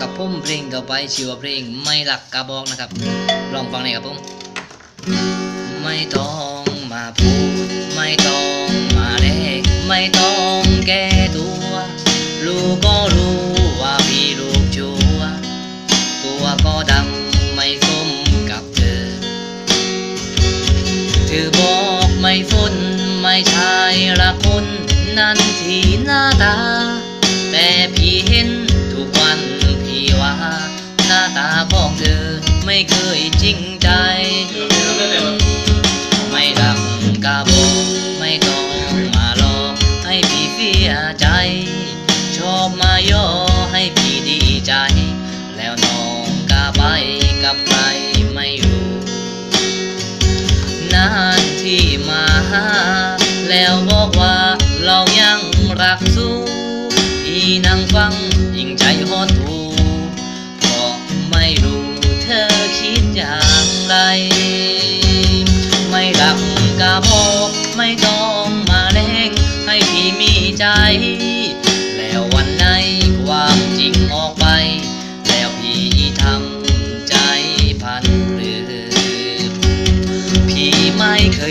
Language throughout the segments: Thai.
กับผมเพลงต่อไปชื่อว่าเพลงไม่หลักกระบอกนะครับ ลองฟังหน่อยครับผมไม่ต้องมาพูด ไม่ต้องมาเล็กไม่ต้องแก้ตัว ลูกก็รู้ว่าพี่ลูกชัวตัวก็ดำไม่สมกับเธอเธอบอกไม่ฝนไม่ใช่ละคน นั่นที่หน้าตา ไม่เคยจริงใจ ไม่รักกาบอกไม่ต้องมาหลอกให้พี่เสียใจ ชอบมาย่อให้พี่ดีใจ แล้วน้องกาไปกับใครไม่รู้นานที่มาหาแล้วบ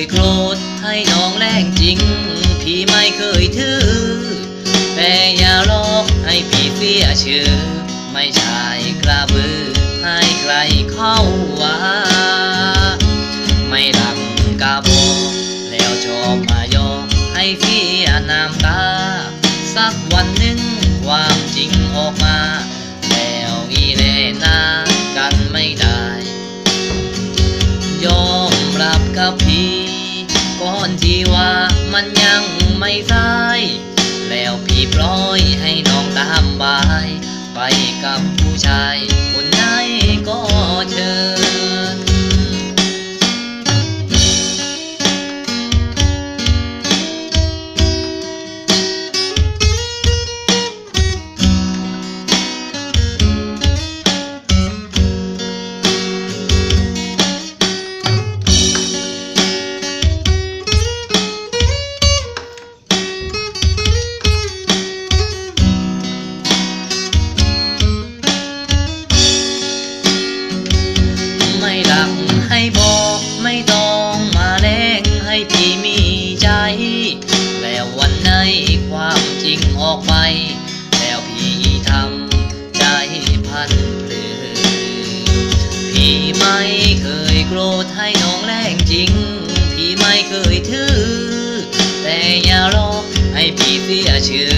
โกรธให้น้องแรงจริง พี่ไม่เคยถือ แต่อย่าหลอกให้พี่เสียชื่อ ไม่ใช่กระบือให้ใครเข้าว่าไม่รังกกะบอกแล้วชอบมายอกให้เสียน้ำตา สักวันหนึ่งความจริงออกมา แล้วอีเลนากันไม่ได้ ยอมรับกับพี่ พี่ว่ามันยังไม่สาย แล้วพี่ปล่อยให้น้องตามบาย ไปกับผู้ชายคน ความจริงออกไป แล้วพี่ทำใจพันเพลือพี่ไม่เคยโกรธให้น้องแรงจริง พี่ไม่เคยถือ แต่อย่าหลอกให้พี่เสียชื่อ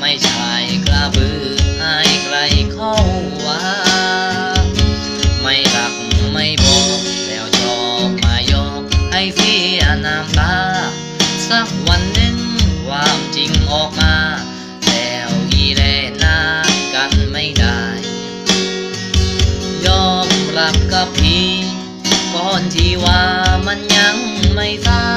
ไม่ใช่กระบือให้ใครเข้าว่าไม่รักไม่บอกแล้วชอบมายอกให้เสียน้ำตาสักวันหนึ่ง ความจริงออกมา แล้วอีแลนากันไม่ได้ ยอมรับกับพี่ก่อนที่ว่ามันยังไม่ทรา